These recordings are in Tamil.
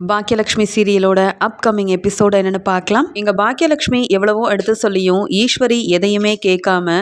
பாக்கியலட்சுமி சீரியலோட அப்கமிங் எபிசோட் என்னென்னு பார்க்கலாம். இங்கே பாக்கியலட்சுமி எவ்வளவோ எடுத்து சொல்லியும் ஈஸ்வரி எதையுமே கேட்காம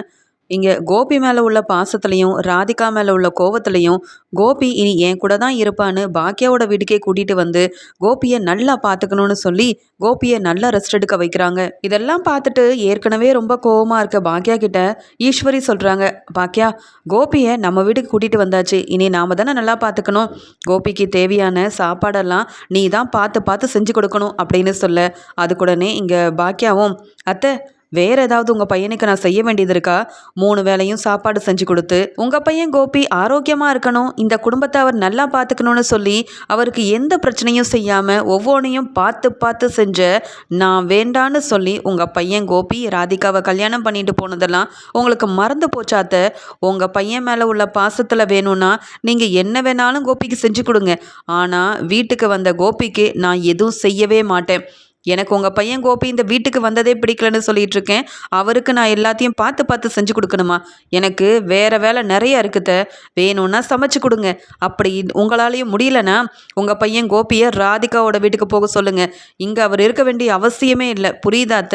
இங்கே கோபி மேலே உள்ள பாசத்துலையும் ராதிகா மேலே உள்ள கோவத்துலையும் கோபி இனி என் கூட தான் இருப்பான்னு பாக்கியாவோட வீட்டுக்கே கூட்டிகிட்டு வந்து கோபியை நல்லா பார்த்துக்கணும்னு சொல்லி கோபியை நல்லா ரெஸ்ட் எடுக்க வைக்கிறாங்க. இதெல்லாம் பார்த்துட்டு ஏற்கனவே ரொம்ப கோவமாக இருக்க பாக்கியா கிட்ட ஈஸ்வரி சொல்கிறாங்க பாக்கியா கோபியை நம்ம வீட்டுக்கு கூட்டிகிட்டு வந்தாச்சு. இனி நாம் தானே நல்லா பார்த்துக்கணும் கோபிக்கு தேவையான சாப்பாடெல்லாம் நீ தான் பார்த்து பார்த்து செஞ்சு கொடுக்கணும் அப்படின்னு சொல்ல அதுக்குடனே இங்கே பாக்கியாவும் அத்தை வேற ஏதாவது உங்கள் பையனுக்கு நான் செய்ய வேண்டியது இருக்கா? மூணு வேளையும் சாப்பாடு செஞ்சு கொடுத்து உங்கள் பையன் கோபி ஆரோக்கியமாக இருக்கணும் இந்த குடும்பத்தை அவர் நல்லா பார்த்துக்கணும்னு சொல்லி அவருக்கு எந்த பிரச்சனையும் செய்யாமல் ஒவ்வொன்றையும் பார்த்து பார்த்து செஞ்ச நான் வேண்டான்னு சொல்லி உங்கள் பையன் கோபி ராதிகாவை கல்யாணம் பண்ணிட்டு போனதெல்லாம் உங்களுக்கு மறந்து போச்சாத்த? உங்கள் பையன் மேலே உள்ள பாசத்தில் வேணும்னா நீங்கள் என்ன வேணாலும் கோபிக்கு செஞ்சு கொடுங்க. ஆனால் வீட்டுக்கு வந்த கோபிக்கு நான் எதுவும் செய்யவே மாட்டேன். எனக்கு உங்கள் பையன் கோபி இந்த வீட்டுக்கு வந்ததே பிடிக்கலன்னு சொல்லிட்டு இருக்கேன் அவருக்கு நான் எல்லாத்தையும் பார்த்து பார்த்து செஞ்சு கொடுக்கணுமா? எனக்கு வேற வேலை நிறைய இருக்குத வேணும்னா சமைச்சு கொடுங்க. அப்படி உங்களாலேயும் முடியலனா உங்கள் பையன் கோபியை ராதிகாவோட வீட்டுக்கு போக சொல்லுங்க. இங்கே அவர் இருக்க வேண்டிய அவசியமே இல்லை. புரியுதாத்த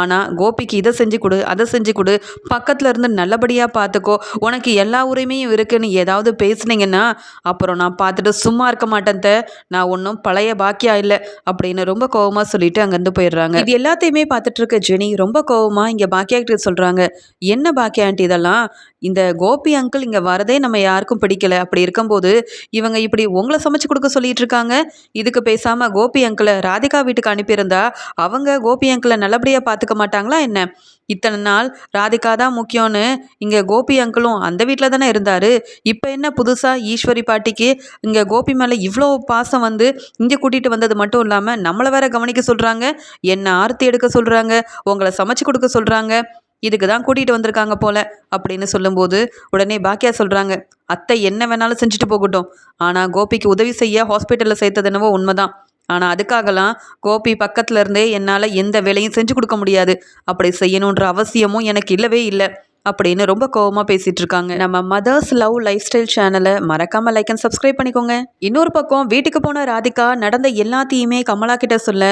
ஆனால் கோபிக்கு இதை செஞ்சு கொடு அதை செஞ்சு கொடு. பக்கத்தில் இருந்து நல்லபடியாக பார்த்துக்கோ. உனக்கு எல்லா உரிமையும் இருக்குன்னு ஏதாவது பேசுனீங்கன்னா அப்புறம் நான் பார்த்துட்டு சும்மா இருக்க மாட்டேன் நான் ஒன்றும் பழைய பாக்கியா இல்லை. அப்படின்னு ரொம்ப கோபமாக சொல்லி சொல்லிட்டு அங்கேருந்து போயிடுறாங்க. இது எல்லாத்தையுமே பார்த்துட்டு இருக்க ஜெனி ரொம்ப கோவமாக இங்கே பாக்கியா கிட்ட சொல்கிறாங்க என்ன பாக்கியா ஆண்டி இதெல்லாம்? இந்த கோபி அங்கிள் இங்கே வரதே நம்ம யாருக்கும் பிடிக்கல. அப்படி இருக்கும்போது இவங்க இப்படி உங்களை சமைச்சு கொடுக்க சொல்லிட்டு இருக்காங்க இதுக்கு பேசாமல் கோபி அங்கிளை ராதிகா வீட்டுக்கு அனுப்பியிருந்தா அவங்க கோபி அங்கிளை நல்லபடியாக பார்த்துக்க மாட்டாங்களா என்ன? இத்தனை நாள் ராதிகா தான் முக்கியம்னு இங்கே கோபி அங்கிளும் அந்த வீட்டில் தானே இருந்தார். இப்போ என்ன புதுசாக ஈஸ்வரி பாட்டிக்கு இங்கே கோபி மேலே இவ்வளோ பாசம் வந்து இங்கே கூட்டிகிட்டு வந்தது மட்டும் இல்லாமல் நம்மளை வேற கவனிக்க சொல்கிறாங்க என்ன ஆர்த்தி எடுக்க சொல்கிறாங்க உங்களை சமைச்சு கொடுக்க சொல்கிறாங்க இதுக்கு தான் கூட்டிகிட்டு வந்திருக்காங்க போல அப்படின்னு சொல்லும்போது உடனே பாக்கியா சொல்கிறாங்க அத்தை என்ன வேணாலும் செஞ்சுட்டு போகட்டும். ஆனால் கோபிக்கு உதவி செய்ய ஹாஸ்பிட்டலில் சேர்த்தது என்னவோ உண்மைதான். ஆனால் அதுக்காகலாம் கோபி பக்கத்தில் இருந்தே என்னால் எந்த வேலையும் செஞ்சு கொடுக்க முடியாது. அப்படி செய்யணுன்ற அவசியமும் எனக்கு இல்லவே இல்லை. அப்படின்னு ரொம்ப கோவமாக பேசிட்டு இருக்காங்க. நம்ம மதர்ஸ் லவ் லைஃப் ஸ்டைல் சேனலை மறக்காம லைக் அண்ட் சப்ஸ்கிரைப் பண்ணிக்கோங்க. இன்னொரு பக்கம் வீட்டுக்கு போன ராதிகா நடந்த எல்லாத்தையுமே கமலா கிட்ட சொல்ல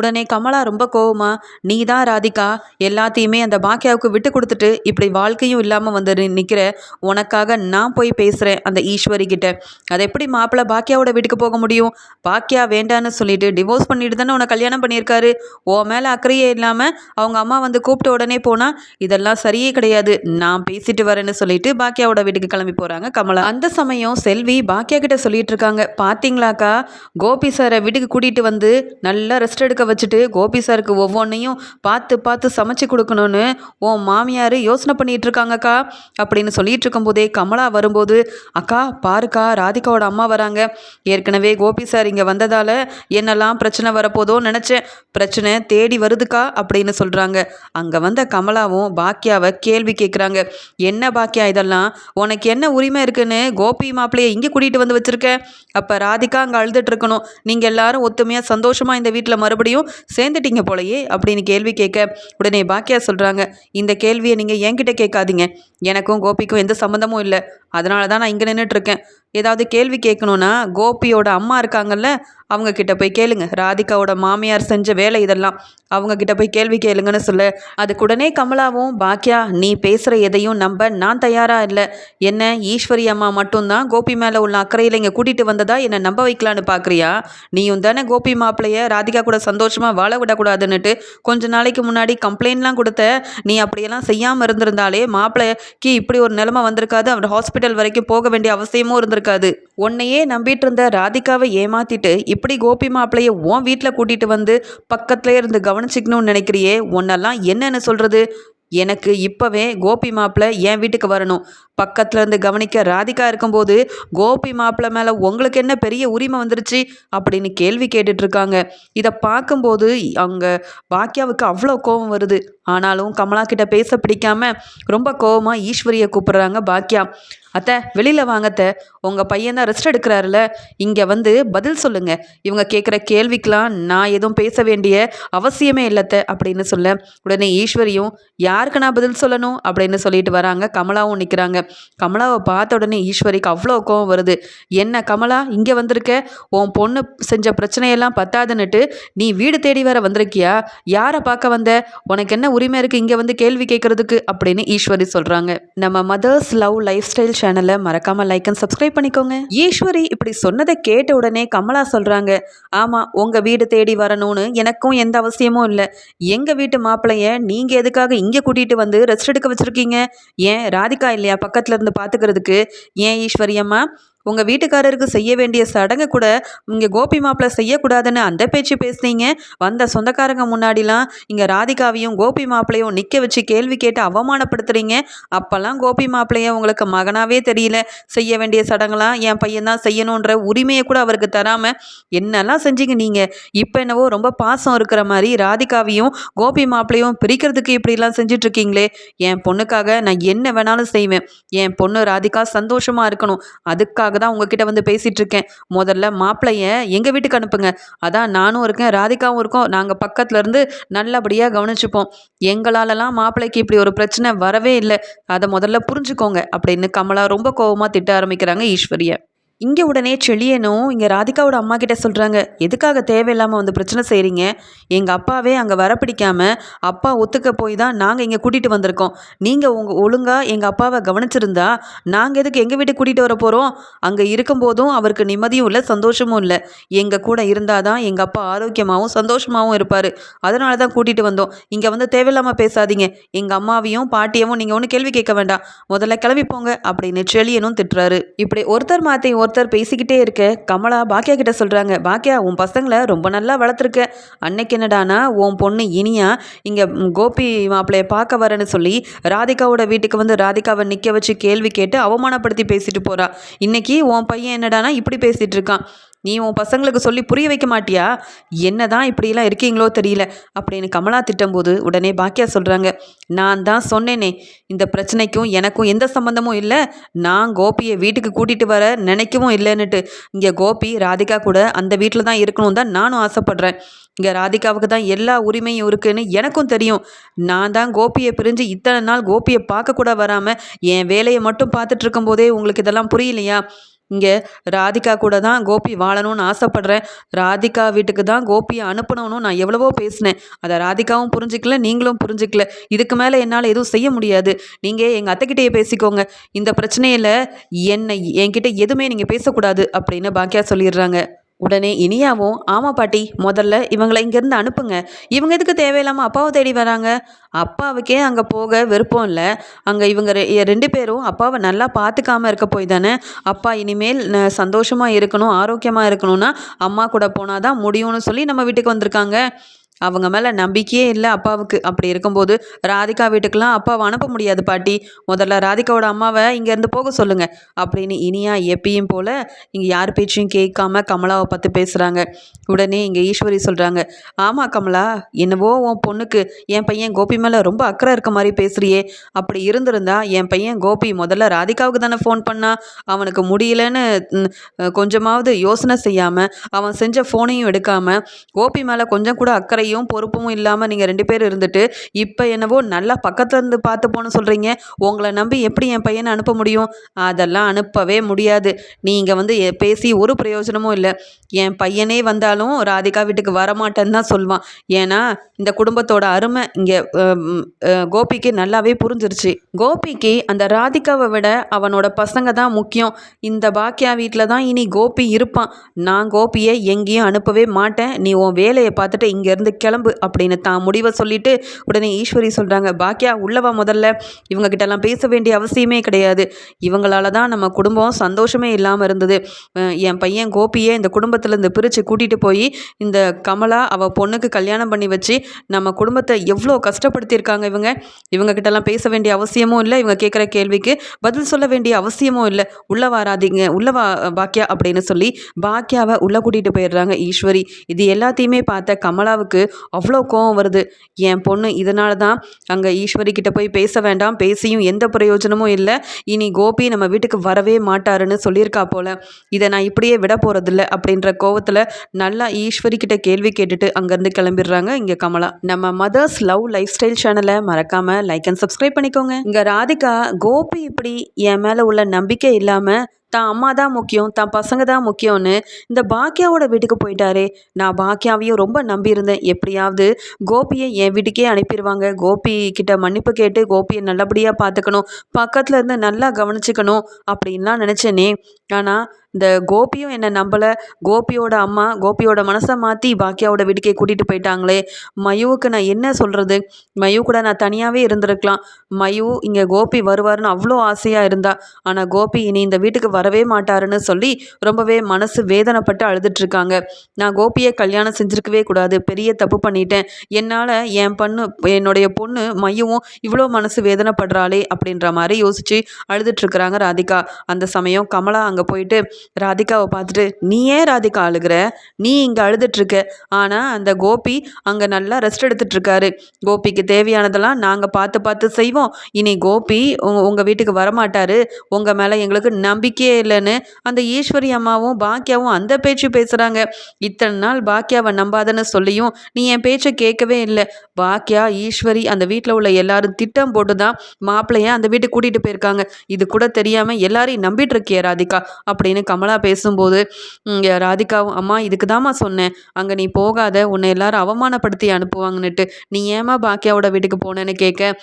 உடனே கமலா ரொம்ப கோவமா நீ தான் ராதிகா எல்லாத்தையுமே அந்த பாக்கியாவுக்கு விட்டு கொடுத்துட்டு இப்படி வாழ்க்கையும் இல்லாமல் வந்து நிற்கிற உனக்காக நான் போய் பேசுகிறேன் அந்த ஈஸ்வரி கிட்ட. அதை எப்படி மாப்பிள்ளை பாக்கியாவோட வீட்டுக்கு போக முடியும்? பாக்கியா வேண்டான்னு சொல்லிட்டு டிவோர்ஸ் பண்ணிட்டு தானே உனக்கு கல்யாணம் பண்ணியிருக்காரு. ஓ மேலே அக்கறையே இல்லாமல் அவங்க அம்மா வந்து கூப்பிட்ட உடனே போனால் இதெல்லாம் சரியே கிடையாது. நான் பேசிட்டு வரேன்னு சொல்லிட்டு பாக்கியாவோட வீட்டுக்கு கிளம்பி போகிறாங்க கமலா. அந்த சமயம் செல்வி பாக்கியா கிட்ட சொல்லிட்டு இருக்காங்க. பார்த்தீங்களாக்கா கோபி சாரை வீட்டுக்கு கூட்டிகிட்டு வந்து நல்லா ரெஸ்ட் எடுக்க வச்சுட்டு கோபி சாருக்கு ஒவ்வொன்றையும் பார்த்து பார்த்து சமைச்சு கொடுக்கணும்னு உன் மாமியார் யோசனை பண்ணிட்டு இருக்காங்கக்கா அப்படின்னு சொல்லிட்டு இருக்கும்போதே கமலா வரும்போது அக்கா பாருக்கா ராதிகாவோட அம்மா வராங்க. ஏற்கனவே கோபி சார் இங்கே வந்ததால் என்னெல்லாம் பிரச்சனை வரப்போதோ நினச்சேன். பிரச்சனை தேடி வருதுக்கா? அப்படின்னு சொல்கிறாங்க அங்கே வந்த கமலாவும் பாக்கியாவை கேள்வி கேட்க கேட்குறாங்க என்ன பாக்கியா இதெல்லாம்? உனக்கு என்ன உரிமை இருக்குன்னு கோபி மாப்பிள்ளையை இங்கே கூட்டிகிட்டு வந்து வச்சுருக்கேன் அப்போ ராதிகா அங்கே அழுதுட்டு இருக்கணும். நீங்கள் எல்லாரும் ஒத்துமையாக சந்தோஷமாக இந்த வீட்டில் மறுபடியும் சேர்ந்துட்டீங்க போலையே அப்படின்னு கேள்வி கேட்க உடனே பாக்கியா சொல்கிறாங்க இந்த கேள்வியை நீங்கள் என்கிட்ட கேட்காதீங்க. எனக்கும் கோபிக்கும் எந்த சம்மந்தமும் இல்லை. அதனால தான் நான் இங்கே நின்றுட்டுருக்கேன் ஏதாவது கேள்வி கேட்கணுன்னா கோபியோட அம்மா இருக்காங்கல்ல அவங்க கிட்ட போய் கேளுங்க. ராதிகாவோட மாமியார் செஞ்ச வேலை இதெல்லாம். அவங்க கிட்ட போய் கேள்வி கேளுங்கன்னு சொல்ல. அதுக்குடனே கமலாவும் பாக்கியா நீ பேசுகிற எதையும் நம்ப நான் தயாராக இல்லை. என்ன ஈஸ்வரி அம்மா மட்டும்தான் கோபி மேலே உள்ள அக்கறையில் இங்கே கூட்டிகிட்டு வந்ததா? என்னை நம்ப வைக்கலான்னு பார்க்குறியா நீயும் தானே கோபி மாப்பிள்ளைய ராதிகா கூட சந்தோஷமாக வாழ விடக்கூடாதுன்னுட்டு கொஞ்ச நாளைக்கு முன்னாடி கம்ப்ளைண்ட்லாம் கொடுத்த? நீ அப்படியெல்லாம் செய்யாமல் இருந்திருந்தாலே மாப்பிள்ளைக்கு இப்படி ஒரு நிலைமை வந்திருக்காது. அவர் ஹாஸ்பிட்டல் வரைக்கும் போக வேண்டிய அவசியமும் இருந்திருக்காது உன்னையே நம்பிட்டு இருந்த ராதிகாவை ஏமாத்திட்டு இப்படி கோபி மாப்பிளைய உன் வீட்டில் கூட்டிகிட்டு வந்து பக்கத்துலேயே இருந்து கவனிச்சிக்கணும்னு நினைக்கிறியே உன்னெல்லாம் என்னென்னு சொல்கிறது எனக்கு இப்போவே கோபி மாப்பிள்ளை என் வீட்டுக்கு வரணும். பக்கத்தில் இருந்து கவனிக்க ராதிகா இருக்கும்போது கோபி மாப்பிள்ளை மேலே உங்களுக்கு என்ன பெரிய உரிமை வந்துருச்சு? அப்படின்னு கேள்வி கேட்டுட்ருக்காங்க. இதை பார்க்கும்போது அவங்க பாக்கியாவுக்கு அவ்வளோ கோபம் வருது. ஆனாலும் கமலா கிட்ட பேச பிடிக்காம ரொம்ப கோபமாக ஈஸ்வரியை கூப்பிட்றாங்க பாக்கியா அத்தை வெளியில் வாங்கத்த உங்கள் பையன் தான் ரெஸ்ட் எடுக்கிறாருல. இங்கே வந்து பதில் சொல்லுங்கள் இவங்க கேட்குற கேள்விக்கெலாம் நான் எதுவும் பேச வேண்டிய அவசியமே இல்லைத்த அப்படின்னு சொல்ல உடனே ஈஸ்வரியும் யாருக்கு நான் பதில் சொல்லணும்? அப்படின்னு சொல்லிட்டு வராங்க. கமலாவும் நிற்கிறாங்க கமலாவை பார்த்த உடனே ஈஸ்வரிக்கு அவ்வளோ கோவம் வருது. என்ன கமலா இங்கே வந்திருக்க? உன் பொண்ணு செஞ்ச பிரச்சனையெல்லாம் பத்தாதுன்னுட்டு நீ வீடு தேடி வேற வந்திருக்கியா? யாரை பார்க்க வந்த? உனக்கு என்ன உரிமை இருக்குது இங்கே வந்து கேள்வி கேட்குறதுக்கு அப்படின்னு ஈஸ்வரி சொல்கிறாங்க நம்ம மதர்ஸ் லவ் லைஃப் ஸ்டைல் சேனலை மறக்காமல் லைக் அண்ட் சப்ஸ்கிரைப் பண்ணிக்கோங்க. ஈஸ்வரி இப்படி சொன்னதை கேட்ட உடனே கமலா சொல்கிறாங்க ஆமாம் உங்கள் வீடு தேடி வரணும்னு எனக்கும் எந்த அவசியமும் இல்லை. எங்கள் வீட்டு மாப்பிள்ளைய நீங்கள் எதுக்காக இங்கே கூட்டிகிட்டு வந்து ரெஸ்ட் எடுக்க வச்சுருக்கீங்க? ஏன் ராதிகா இல்லையா பக்கத்தில் இருந்து பார்த்துக்கிறதுக்கு ஏன் ஈஸ்வரியம்மா உங்கள் வீட்டுக்காரருக்கு செய்ய வேண்டிய சடங்கு கூட இங்கே கோபி மாப்பிள்ளை செய்யக்கூடாதுன்னு அந்த பேச்சு பேசுனீங்க. வந்த சொந்தக்காரங்க முன்னாடிலாம் இங்கே ராதிகாவையும் கோபி மாப்பிள்ளையும் நிற்க வச்சு கேள்வி கேட்டு அவமானப்படுத்துறீங்க. அப்போல்லாம் கோபி மாப்பிள்ளைய உங்களுக்கு மகனாகவே தெரியல. செய்ய வேண்டிய சடங்கெல்லாம் என் பையன் தான் செய்யணுன்ற உரிமையை கூட அவருக்கு தராமல் என்னெல்லாம் செஞ்சீங்க நீங்கள் இப்போ என்னவோ ரொம்ப பாசம் இருக்கிற மாதிரி ராதிகாவையும் கோபி மாப்பிள்ளையும் பிரிக்கிறதுக்கு இப்படிலாம் செஞ்சிட்ருக்கீங்களே. என் பொண்ணுக்காக நான் என்ன வேணாலும் செய்வேன். என் பொண்ணு ராதிகா சந்தோஷமாக இருக்கணும். அதுக்காக அதுக்காக தான் உங்ககிட்ட வந்து பேசிகிட்டு இருக்கேன் முதல்ல மாப்பிள்ளைய எங்கள் வீட்டுக்கு அனுப்புங்க. அதான் நானும் இருக்கேன் ராதிகாவும் இருக்கோம். நாங்கள் பக்கத்துலேருந்து நல்லபடியாக கவனிச்சுப்போம். எங்களாலலாம் மாப்பிள்ளைக்கு இப்படி ஒரு பிரச்சனை வரவே இல்லை. அதை முதல்ல புரிஞ்சுக்கோங்க அப்படின்னு கமலா ரொம்ப கோபமாக திட்ட ஆரம்பிக்கிறாங்க ஈஸ்வரியை. இங்கே உடனே செழியனும் இங்கே ராதிகாவோட அம்மா கிட்ட சொல்கிறாங்க எதுக்காக தேவையில்லாமல் வந்து பிரச்சனை செய்கிறீங்க எங்கள் அப்பாவே அங்கே வர அப்பா ஒத்துக்க போய் தான் நாங்கள் இங்கே கூட்டிகிட்டு வந்திருக்கோம். நீங்கள் உங்கள் ஒழுங்காக எங்கள் அப்பாவை கவனிச்சிருந்தா நாங்கள் எதுக்கு எங்கள் வீட்டுக்கு கூட்டிகிட்டு வர போகிறோம் அங்கே இருக்கும்போதும் அவருக்கு நிம்மதியும் இல்லை சந்தோஷமும் இல்லை. எங்கள் கூட இருந்தால் தான் எங்கள் அப்பா ஆரோக்கியமாகவும் சந்தோஷமாகவும் இருப்பார். அதனால தான் கூட்டிகிட்டு வந்தோம். இங்கே வந்து தேவையில்லாமல் பேசாதீங்க. எங்கள் அம்மாவையும் பாட்டியவும் நீங்கள் ஒன்றும் கேள்வி கேட்க வேண்டாம். முதல்ல கிளம்பி போங்க அப்படின்னு செழியனும் திட்டுறாரு. இப்படி ஒருத்தர் மாற்றி ஒருத்தர் ஒருத்தர் பேசிக்கிட்டே இருக்க. கமலா பாக்கியா கிட்ட சொல்கிறாங்க பாக்கியா உன் பசங்களை ரொம்ப நல்லா வளர்த்துருக்க. அன்னைக்கு என்னடானா உன் பொண்ணு இனியா இங்கே கோபி மாப்பிள்ளைய பார்க்க வரேன்னு சொல்லி ராதிகாவோட வீட்டுக்கு வந்து ராதிகாவை நிற்க வச்சு கேள்வி கேட்டு அவமானப்படுத்தி பேசிட்டு போகிறா இன்னைக்கு உன் பையன் என்னடானா இப்படி பேசிகிட்டு இருக்கான். நீ உன் பசங்களுக்கு சொல்லி புரிய வைக்க மாட்டியா? என்ன தான் இப்படியெல்லாம் இருக்கீங்களோ தெரியல. அப்படின்னு கமலா திட்டம்போது உடனே பாக்கியா சொல்கிறாங்க நான் தான் சொன்னேனே இந்த பிரச்சனைக்கும் எனக்கும் எந்த சம்மந்தமும் இல்லை. நான் கோபியை வீட்டுக்கு கூட்டிகிட்டு வர நினைக்கவும் இல்லைன்னுட்டு. இங்கே கோபி ராதிகா கூட அந்த வீட்டில் தான் இருக்கணும் தான் நானும் ஆசைப்பட்றேன். இங்கே ராதிகாவுக்கு தான் எல்லா உரிமையும் இருக்குன்னு எனக்கும் தெரியும். நான் தான் கோபியை பிரிஞ்சு இத்தனை நாள் கோபியை பார்க்க கூட வராமல் என் வேலையை மட்டும் பார்த்துட்டு இருக்கும்போதே உங்களுக்கு இதெல்லாம் புரியலையா? இங்கே ராதிகா கூட தான் கோபி வாழணும்னு ஆசைப்பட்றேன். ராதிகா வீட்டுக்கு தான் கோபியை அனுப்பணும்னு நான் எவ்வளவோ பேசினேன். அதை ராதிகாவும் புரிஞ்சிக்கல நீங்களும் புரிஞ்சிக்கல. இதுக்கு மேலே என்னால் எதுவும் செய்ய முடியாது. நீங்கள் எங்கள் அத்தைக்கிட்டேயே பேசிக்கோங்க. இந்த பிரச்சனையில் என்னை என்கிட்ட எதுவுமே நீங்கள் பேசக்கூடாது அப்படின்னு பாக்கியா சொல்லிடுறாங்க. உடனே இனியாவும் ஆமாம் பாட்டி முதல்ல இவங்களை இங்கேருந்து அனுப்புங்க. இவங்க எதுக்கு தேவையில்லாமல் அப்பாவை தேடி வராங்க? அப்பாவுக்கே அங்கே போக விருப்பம் இல்லை. அங்கே இவங்க ரெண்டு பேரும் அப்பாவை நல்லா பார்த்துக்காம இருக்க போய் தானே? அப்பா இனிமேல் சந்தோஷமாக இருக்கணும் ஆரோக்கியமாக இருக்கணும்னா அம்மா கூட போனால் தான் முடியும்னு சொல்லி நம்ம வீட்டுக்கு வந்திருக்காங்க. அவங்க மேலே நம்பிக்கையே இல்லை அப்பாவுக்கு. அப்படி இருக்கும்போது ராதிகா வீட்டுக்கெல்லாம் அப்பாவை அனுப்ப முடியாது பாட்டி. முதல்ல ராதிகாவோட அம்மாவை இங்கேருந்து போக சொல்லுங்கள் அப்படின்னு இனியா எப்பயும் போல் இங்கே யார் பேச்சையும் கேட்காம கமலாவை பார்த்து பேசுகிறாங்க உடனே இங்கே ஈஸ்வரி சொல்கிறாங்க ஆமாம் கமலா என்னவோ உன் பொண்ணுக்கு என் பையன் கோபி மேலே ரொம்ப அக்கறை இருக்க மாதிரி பேசுகிறியே அப்படி இருந்திருந்தா என் பையன் கோபி முதல்ல ராதிகாவுக்கு தானே ஃபோன் பண்ணா. அவனுக்கு முடியலன்னு கொஞ்சமாவது யோசனை செய்யாமல் அவன் செஞ்ச ஃபோனையும் எடுக்காமல் கோபி மேலே கொஞ்சம் கூட அக்கறை அக்கறையும் பொறுப்பும் இல்லாமல் நீங்கள் ரெண்டு பேர் இருந்துட்டு இப்போ என்னவோ நல்லா பக்கத்தில் இருந்து பார்த்து போன சொல்கிறீங்க உங்களை நம்பி எப்படி என் பையனை அனுப்ப முடியும்? அதெல்லாம் அனுப்பவே முடியாது. நீங்கள் வந்து பேசி ஒரு பிரயோஜனமும் இல்லை. என் பையனே வந்தாலும் ராதிகா வீட்டுக்கு வரமாட்டேன்னு தான் சொல்லுவான் ஏன்னா இந்த குடும்பத்தோட அருமை இங்கே கோபிக்கு நல்லாவே புரிஞ்சிருச்சு. கோபிக்கு அந்த ராதிகாவை விட அவனோட பசங்க தான் முக்கியம். இந்த பாக்கியா வீட்டில் தான் இனி கோபி இருப்பான். நான் கோபியை எங்கேயும் அனுப்பவே மாட்டேன். நீ உன் வேலையை பார்த்துட்டு இங்கேருந்து கிளம்பு அப்படின்னு தான் முடிவை சொல்லிட்டு உடனே ஈஸ்வரி சொல்கிறாங்க பாக்கியா உள்ளவா முதல்ல. இவங்க கிட்டலாம் பேச வேண்டிய அவசியமே கிடையாது. இவங்களால தான் நம்ம குடும்பம் சந்தோஷமே இல்லாமல் இருந்தது. என் பையன் கோபியை இந்த குடும்பத்திலேருந்து பிரித்து கூட்டிகிட்டு போய் இந்த கமலா அவள் பொண்ணுக்கு கல்யாணம் பண்ணி வச்சு நம்ம குடும்பத்தை எவ்வளோ கஷ்டப்படுத்தியிருக்காங்க இவங்க. இவங்க கிட்டலாம் பேச வேண்டிய அவசியமும் இல்லை. இவங்க கேட்குற கேள்விக்கு பதில் சொல்ல வேண்டிய அவசியமும் இல்லை. உள்ள வராதிங்க உள்ளவா பாக்கியா அப்படின்னு சொல்லி பாக்கியாவை உள்ளே கூட்டிகிட்டு போயிடுறாங்க ஈஸ்வரி. இது எல்லாத்தையுமே பார்த்த கமலாவுக்கு அவ்வளோ கோவம் வருது. என் பொண்ணு இதனால தான் அங்கே ஈஸ்வரி கிட்ட போய் பேச வேண்டாம். பேசியும் எந்த பிரயோஜனமும் இல்லை. இனி கோபி நம்ம வீட்டுக்கு வரவே மாட்டாருன்னு சொல்லியிருக்கா போல. இதை நான் இப்படியே விட போகிறதில்ல அப்படின்ற கோவத்தில் நல்லா ஈஸ்வரி கிட்ட கேள்வி கேட்டுட்டு அங்கேருந்து கிளம்பிடுறாங்க இங்கே கமலா. நம்ம மதர்ஸ் லவ் லைஃப் ஸ்டைல் சேனலை மறக்காமல் லைக் அண்ட் சப்ஸ்கிரைப் பண்ணிக்கோங்க. இங்கே ராதிகா கோபி இப்படி என் மேலே உள்ள நம்பிக்கை இல்லாமல் தான் அம்மா தான் முக்கியம் தான் பசங்க தான் முக்கியம்னு இந்த பாக்கியாவோட வீட்டுக்கு போயிட்டாரே. நான் பாக்கியாவையும் ரொம்ப நம்பியிருந்தேன். எப்படியாவது கோபியை என் வீட்டுக்கே அனுப்பிடுவாங்க கோபி கிட்ட மன்னிப்பு கேட்டு கோபியை நல்லபடியாக பார்த்துக்கணும். பக்கத்தில் இருந்து நல்லா கவனிச்சுக்கணும். அப்படின்லாம் நினச்சேனே. ஆனால் இந்த கோபியும் என்னை நம்பலை. கோபியோட அம்மா கோபியோட மனசை மாற்றி பாக்கியாவோட வீட்டுக்கே கூட்டிகிட்டு போயிட்டாங்களே. மயுவுக்கு நான் என்ன சொல்கிறது மயு கூட நான் தனியாகவே இருந்திருக்கலாம். மயு இங்கே கோபி வருவார்னு அவ்வளோ ஆசையாக இருந்தா. ஆனால் கோபி இனி இந்த வீட்டுக்கு வரவே மாட்டாருன்னு சொல்லி ரொம்பவே மனசு வேதனைப்பட்டு அழுதுட்ருக்காங்க. நான் கோபியை கல்யாணம் செஞ்சுருக்கவே கூடாது. பெரிய தப்பு பண்ணிட்டேன். என்னால் என் பொண்ணு என்னுடைய பொண்ணு மையவும் இவ்வளோ மனசு வேதனைப்படுறாளே அப்படின்ற மாதிரி யோசித்து அழுதுட்ருக்குறாங்க ராதிகா. அந்த சமயம் கமலா அங்கே போயிட்டு ராதிகாவை பார்த்துட்டு நீ ஏன் ராதிகா அழுகிற? நீ இங்கே அழுதுட்ருக்க ஆனால் அந்த கோபி அங்கே நல்லா ரெஸ்ட் எடுத்துட்ருக்காரு கோபிக்கு தேவையானதெல்லாம் நாங்கள் பார்த்து பார்த்து செய்வோம். இனி கோபி உங் உங்கள் வீட்டுக்கு வரமாட்டார். உங்கள் மேலே எங்களுக்கு நம்பிக்கையே இல்லைன்னு அந்த ஈஸ்வரி அம்மாவும் பாக்கியாவும் அந்த பேச்சு பேசுகிறாங்க இத்தனை நாள் பாக்கியாவை நம்பாதன்னு சொல்லியும் நீ என் பேச்சை கேட்கவே இல்லை. பாக்கியா ஈஸ்வரி அந்த வீட்டில் உள்ள எல்லாரும் திட்டம் போட்டு தான் மாப்பிள்ளைய அந்த வீட்டுக்கு கூட்டிகிட்டு போயிருக்காங்க. இது கூட தெரியாமல் எல்லாரையும் நம்பிட்டு இருக்கிய ராதிகா அப்படின்னு கமலா பேசும்போது ராதிகாவும் அம்மா இதுக்கு தாம்மா சொன்னேன். அங்கே நீ போகாத. உன்னை எல்லாரும் அவமானப்படுத்தி அனுப்புவாங்கன்னுட்டு. நீ ஏமா பாக்கியாவோட வீட்டுக்கு போனேன்னு கேட்க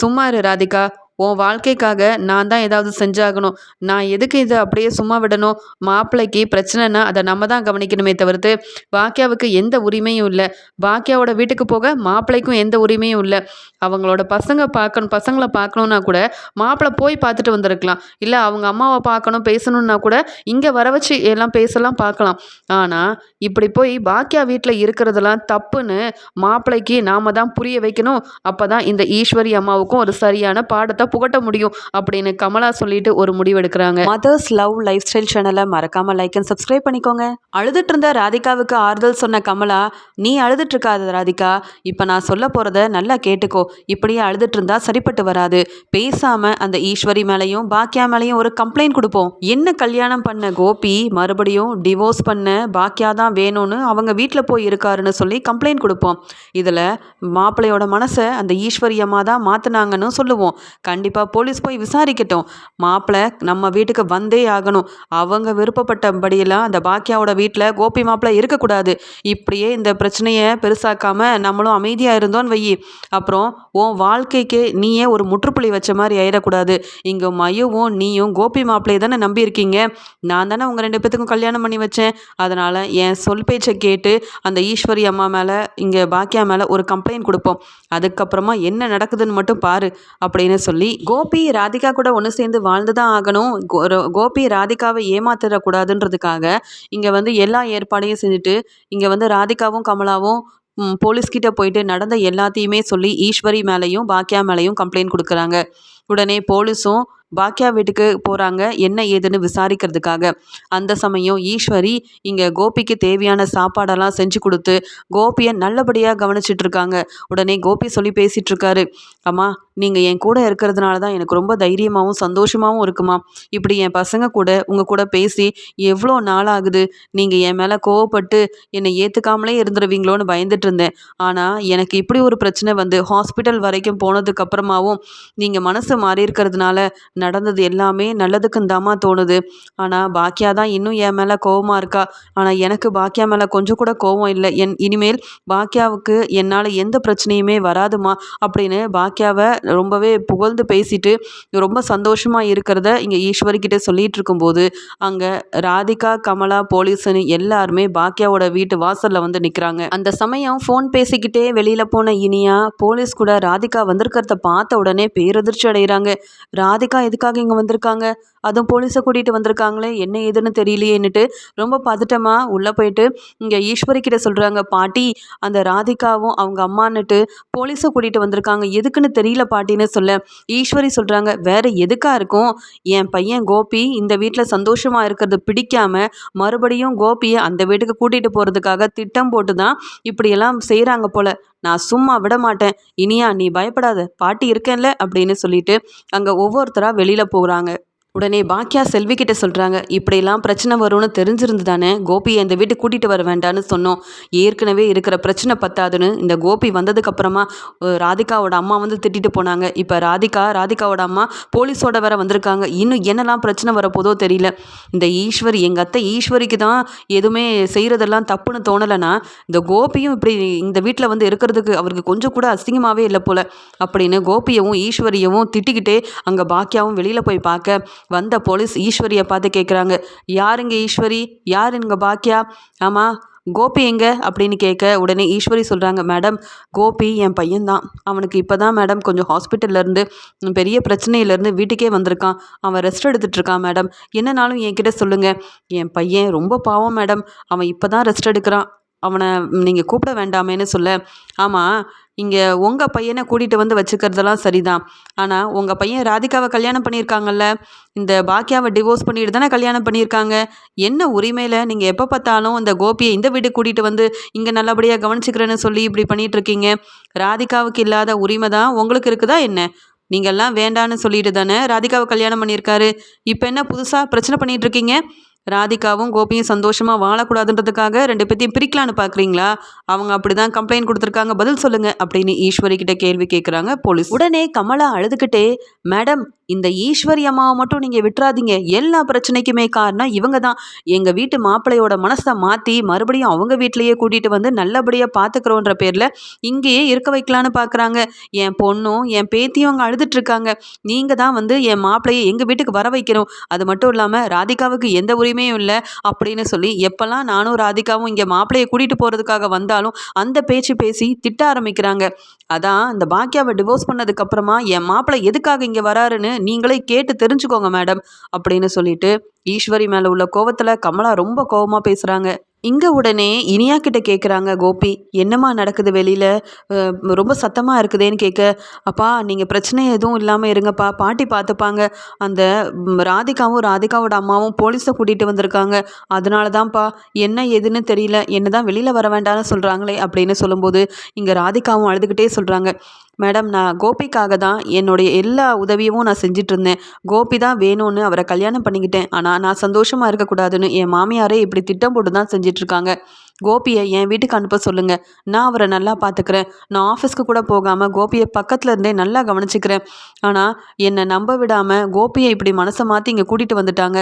சும்மா இரு ராதிகா. உன் வாழ்க்கைக்காக நான் தான் ஏதாவது செஞ்சாகணும். நான் எதுக்கு இதை அப்படியே சும்மா விடணும்? மாப்பிள்ளைக்கு பிரச்சனைனா அதை நம்ம தான் கவனிக்கணுமே தவிர்த்து பாக்கியாவுக்கு எந்த உரிமையும் இல்லை. பாக்கியாவோட வீட்டுக்கு போக மாப்பிள்ளைக்கும் எந்த உரிமையும் இல்லை. அவங்களோட பசங்க பார்க்கணும் பசங்களை பார்க்கணுன்னா கூட மாப்பிள்ளை போய் பார்த்துட்டு வந்திருக்கலாம். இல்லை அவங்க அம்மாவை பார்க்கணும் பேசணுன்னா கூட இங்கே வர வச்சு எல்லாம் பேசலாம் பார்க்கலாம். ஆனால் இப்படி போய் பாக்கியா வீட்டில் இருக்கிறதெல்லாம் தப்புன்னு மாப்பிள்ளைக்கு நாம தான் புரிய வைக்கணும். அப்போ தான் இந்த ஈஸ்வரி அம்மாவுக்கும் ஒரு சரியான பாடத்தை புகட்ட முடியும் அப்படின்னு கமலா சொல்லிட்டு ஒரு முடிவு எடுக்கிறாங்க மதர்ஸ் லவ் லைஃப் ஸ்டைல் சேனலை மறக்காம லைக் அண்ட் சப்ஸ்கிரைப் பண்ணிக்கோங்க. அழுதுட்டு இருந்த ராதிகாவுக்கு ஆறுதல் சொன்ன கமலா நீ அழுதுட்டு இருக்காத ராதிகா இப்போ நான் சொல்ல போகிறத நல்லா கேட்டுக்கோ. இப்படியே அழுதுட்டு இருந்தா சரிப்பட்டு வராது. பேசாம அந்த ஈஸ்வரி மேலையும் பாக்கியா மேலையும் ஒரு கம்ப்ளைண்ட் கொடுப்போம். என்ன கல்யாணம் பண்ண கோபி மறுபடியும் டிவோர்ஸ் பண்ண பாக்கியா தான் வேணும்னு அவங்க வீட்டில் போய் இருக்காருன்னு சொல்லி கம்ப்ளைண்ட் கொடுப்போம். இதில் மாப்பிள்ளையோட மனசை அந்த ஈஸ்வரி அம்மா தான் மாற்றினாங்கன்னு சொல்லுவோம். கண்டிப்பாக போலீஸ் போய் விசாரிக்கட்டும். மாப்பிள்ளை நம்ம வீட்டுக்கு வந்தே ஆகணும். அவங்க விருப்பப்பட்டபடியெல்லாம் அந்த பாக்கியாவோட வீட்டில் கோபி மாப்பிள்ளை இருக்கக்கூடாது. இப்படியே இந்த பிரச்சனையை பெருசாக்காமல் நம்மளும் அமைதியாக இருந்தோன்னு வையி. அப்புறம் உன் வாழ்க்கைக்கு நீயே ஒரு முற்றுப்புள்ளி வச்ச மாதிரி ஆயிடக்கூடாது. இங்கே மயுவும் நீயும் கோபி மாப்பிள்ளையை தானே நம்பியிருக்கீங்க. நான் தானே உங்கள் ரெண்டு பேத்துக்கும் கல்யாணம் பண்ணி வச்சேன். அதனால் என் சொல் பேச்சை கேட்டு அந்த ஈஸ்வரி அம்மா மேலே இங்கே பாக்கியா மேலே ஒரு கம்ப்ளைண்ட் கொடுப்போம். அதுக்கப்புறமா என்ன நடக்குதுன்னு மட்டும் பாரு. அப்படின்னு சொல்லி சொல்லி கோபி ராதிகா கூட ஒன்று சேர்ந்து வாழ்ந்து தான் ஆகணும் கோபி ராதிகாவை ஏமாத்திடக்கூடாதுன்றதுக்காக இங்கே வந்து எல்லா ஏற்பாடையும் செஞ்சுட்டு இங்கே வந்து ராதிகாவும் கமலாவும் போலீஸ்கிட்ட போயிட்டு நடந்த எல்லாத்தையுமே சொல்லி ஈஸ்வரி மேலேயும் பாக்கியா மேலேயும் கம்ப்ளைண்ட் கொடுக்குறாங்க. உடனே போலீஸும் பாக்கியா வீட்டுக்கு போகிறாங்க என்ன ஏதுன்னு விசாரிக்கிறதுக்காக. அந்த சமயம் ஈஸ்வரி இங்கே கோபிக்கு தேவையான சாப்பாடெல்லாம் செஞ்சு கொடுத்து கோபியை நல்லபடியாக கவனிச்சிட்ருக்காங்க உடனே கோபி சொல்லி பேசிகிட்ருக்காரு அம்மா நீங்கள் என் கூட இருக்கிறதுனால தான் எனக்கு ரொம்ப தைரியமாகவும் சந்தோஷமாகவும் இருக்குமா? இப்படி என் பசங்க கூட உங்கள் கூட பேசி எவ்வளோ நாள் ஆகுது நீங்கள் என் மேலே கோவப்பட்டு என்னை ஏற்றுக்காமலே இருந்துருவீங்களோன்னு பயந்துட்டு இருந்தேன். ஆனால் எனக்கு இப்படி ஒரு பிரச்சனை வந்து ஹாஸ்பிட்டல் வரைக்கும் போனதுக்கப்புறமாவும் நீங்கள் மனசு மாறி இருக்கிறதுனால நடந்தது எல்லாமே நல்லதுக்குந்தாமா தோணுது. ஆனால் பாக்கியா தான் இன்னும் என் மேலே கோவமாக இருக்கா? ஆனால் எனக்கு பாக்கியா மேலே கொஞ்சம் கூட கோவம் இல்லை. என் இனிமேல் பாக்கியாவுக்கு என்னால் எந்த பிரச்சனையுமே வராதுமா? அப்படின்னு பாக்கியாவை ரொம்பவே புகழ்ந்து பேசிட்டு ரொம்ப சந்தோஷமாக இருக்கிறத இங்கே ஈஸ்வரி கிட்டே இருக்கும்போது அங்கே ராதிகா கமலா போலீஸ்னு எல்லாருமே பாக்கியாவோட வீட்டு வாசலில் வந்து நிற்கிறாங்க அந்த சமயம் ஃபோன் பேசிக்கிட்டே வெளியில் போன இனியா போலீஸ் கூட ராதிகா வந்திருக்கிறத பார்த்த உடனே பேரதிர்ச்சி அடைகிறாங்க. ராதிகா எதுக்காக இங்கே வந்திருக்காங்க? அதுவும் போலீஸை கூட்டிகிட்டு வந்திருக்காங்களே என்ன ஏதுன்னு தெரியலையேன்னுட்டு ரொம்ப பதட்டமாக உள்ளே போயிட்டு இங்கே ஈஸ்வரி கிட்ட சொல்கிறாங்க பாட்டி அந்த ராதிகாவும் அவங்க அம்மான்னுட்டு போலீஸை கூட்டிகிட்டு வந்திருக்காங்க. எதுக்குன்னு தெரியல பாட்டின்னு சொல்ல ஈஸ்வரி சொல்கிறாங்க வேற எதுக்காக இருக்கும்? என் பையன் கோபி இந்த வீட்டில் சந்தோஷமாக இருக்கிறது பிடிக்காம மறுபடியும் கோபியை அந்த வீட்டுக்கு கூட்டிகிட்டு போகிறதுக்காக திட்டம் போட்டு தான் இப்படியெல்லாம் செய்கிறாங்க போல. நான் சும்மா விட மாட்டேன். இனியா நீ பயப்படாத. பாட்டி இருக்கேன்ல? அப்படின்னு சொல்லிட்டு அங்கே ஒவ்வொருத்தராக வெளியில் போகிறாங்க உடனே பாக்கியா செல்வி கிட்ட சொல்கிறாங்க இப்படியெல்லாம் பிரச்சனை வரும்னு தெரிஞ்சிருந்து தானே கோபியை இந்த வீட்டுக்கு கூட்டிகிட்டு வர வேண்டான்னு சொன்னோம். ஏற்கனவே இருக்கிற பிரச்சனை பத்தாதுன்னு. இந்த கோபி வந்ததுக்கப்புறமா ராதிகாவோட அம்மா வந்து திட்டிட்டு போனாங்க. இப்போ ராதிகா ராதிகாவோட அம்மா போலீஸோட வேற வந்திருக்காங்க. இன்னும் என்னெல்லாம் பிரச்சனை வரப்போதோ தெரியல. இந்த ஈஸ்வரி எங்கள் அத்தை ஈஸ்வரிக்கு தான் எதுவுமே செய்கிறதெல்லாம் தப்புன்னு தோணலைன்னா இந்த கோபியும் இப்படி இந்த வீட்டில் வந்து இருக்கிறதுக்கு அவருக்கு கொஞ்சம் கூட அசிங்கமாகவே இல்லை போல. அப்படின்னு கோபியவும் ஈஸ்வரியவும் திட்டிக்கிட்டே அங்கே பாக்கியாவும் வெளியில் போய் பார்க்க வந்த போலீஸ் ஈஸ்வரியை பார்த்து கேட்குறாங்க யாருங்க ஈஸ்வரி? யார் இங்கே பாக்கியா ஆமாம் கோபி எங்கே? அப்படின்னு கேட்க உடனே ஈஸ்வரி சொல்கிறாங்க மேடம் கோபி என் பையன்தான். அவனுக்கு இப்போ தான் மேடம் கொஞ்சம் ஹாஸ்பிட்டல்லேருந்து பெரிய பிரச்சனையிலேருந்து வீட்டுக்கே வந்திருக்கான். அவன் ரெஸ்ட் எடுத்துகிட்டு இருக்கான் மேடம். என்னனாலும் என்கிட்ட சொல்லுங்கள் என் பையன் ரொம்ப பாவம் மேடம். அவன் இப்போ தான் ரெஸ்ட் எடுக்கிறான். அவனை நீங்கள் கூப்பிட வேண்டாமேன்னு சொல்ல ஆமாம் இங்கே உங்கள் பையனை கூட்டிகிட்டு வந்து வச்சுக்கிறதெல்லாம் சரிதான். ஆனால் உங்கள் பையன் ராதிகாவை கல்யாணம் பண்ணியிருக்காங்கல்ல. இந்த பாக்கியாவை டிவோர்ஸ் பண்ணிட்டு தானே கல்யாணம் பண்ணியிருக்காங்க. என்ன உரிமையில் நீங்கள் எப்போ பார்த்தாலும் இந்த கோபியை இந்த வீடு கூட்டிகிட்டு வந்து இங்கே நல்லபடியாக கவனிச்சுக்கிறேன்னு சொல்லி இப்படி பண்ணிகிட்ருக்கீங்க ராதிகாவுக்கு இல்லாத உரிமை தான் உங்களுக்கு இருக்குதா என்ன? நீங்கள்லாம் வேண்டான்னு சொல்லிட்டு தானே ராதிகாவை கல்யாணம் பண்ணியிருக்காரு. இப்போ என்ன புதுசாக பிரச்சனை பண்ணிகிட்ருக்கீங்க ராதிகாவும் கோபியும் சந்தோஷமாக வாழக்கூடாதுன்றதுக்காக ரெண்டு பேர்த்தையும் பிரிக்கலான்னு பார்க்குறீங்களா அவங்க அப்படி தான் கம்ப்ளைண்ட் கொடுத்துருக்காங்க பதில் சொல்லுங்கள் அப்படின்னு ஈஸ்வரி கிட்ட கேள்வி கேட்குறாங்க போலீஸ். உடனே கமலா அழுதுகிட்டே மேடம் இந்த ஈஸ்வரி அம்மாவை மட்டும் நீங்கள் விட்டுறாதீங்க. எல்லா பிரச்சனைக்குமே காரணம் இவங்க தான் எங்கள் வீட்டு மாப்பிள்ளையோட மனசை மாற்றி மறுபடியும் அவங்க வீட்லேயே கூட்டிகிட்டு வந்து நல்லபடியாக பார்த்துக்குறோன்ற பேரில் இங்கேயே இருக்க வைக்கலான்னு பார்க்குறாங்க என் பொண்ணும் என் பேத்தியும் அங்கே அழுதுட்ருக்காங்க நீங்கள் தான் வந்து என் மாப்பிள்ளையை எங்கள் வீட்டுக்கு வர வைக்கணும். அது மட்டும் இல்லாமல் ராதிகாவுக்கு எந்த உரிமையும் இல்லை அப்படின்னு சொல்லி எப்போல்லாம் நானும் ராதிகாவும் இங்கே மாப்பிள்ளையை கூட்டிகிட்டு போகிறதுக்காக வந்தாலும் அந்த பேச்சு பேசி திட்ட ஆரம்பிக்கிறாங்க. அதான் இந்த பாக்கியாவை டிவோர்ஸ் பண்ணதுக்கப்புறமா என் மாப்பிள்ளை எதுக்காக இங்கே வராருன்னு நீங்களே கேட்டு தெரிஞ்சுக்கோங்க மேடம் அப்படின்னு சொல்லிட்டு ஈஸ்வரி மேலே உள்ள கோவத்தில் கமலா ரொம்ப கோவமாக பேசுகிறாங்க இங்கே உடனே இனியா கிட்ட கேட்குறாங்க கோபி என்னம்மா நடக்குது வெளியில்? ரொம்ப சத்தமாக இருக்குதேன்னு கேட்க அப்பா நீங்கள் பிரச்சனை எதுவும் இல்லாமல் இருங்கப்பா பாட்டி பார்த்துப்பாங்க அந்த ராதிகாவும் ராதிகாவோட அம்மாவும் போலீஸை கூட்டிகிட்டு வந்திருக்காங்க. அதனால தான்ப்பா என்ன எதுன்னு தெரியல. என்ன தான் வெளியில் வர வேண்டாம்னு சொல்கிறாங்களே அப்படின்னு சொல்லும்போது இங்கே ராதிகாவும் அழுதுகிட்டே சொல்கிறாங்க மேடம் நான் கோபிக்காக தான் என்னுடைய எல்லா உதவியும் நான் செஞ்சிட்ருந்தேன் கோபி தான் வேணும்னு அவரை கல்யாணம் பண்ணிக்கிட்டேன். ஆனால் நான் சந்தோஷமாக இருக்கக்கூடாதுன்னு என் மாமியாரே இப்படி திட்டம் போட்டு தான் செஞ்சிட்ருக்காங்க கோபியை என் வீட்டுக்கு அனுப்ப சொல்லுங்கள் நான் அவரை நல்லா பார்த்துக்கிறேன் நான் ஆஃபீஸ்க்கு கூட போகாமல் கோபியை பக்கத்தில் இருந்தே நல்லா கவனிச்சிக்கிறேன். ஆனால் என்னை நம்ப விடாமல் கோபியை இப்படி மனசை மாற்றி இங்கே கூட்டிகிட்டு வந்துட்டாங்க.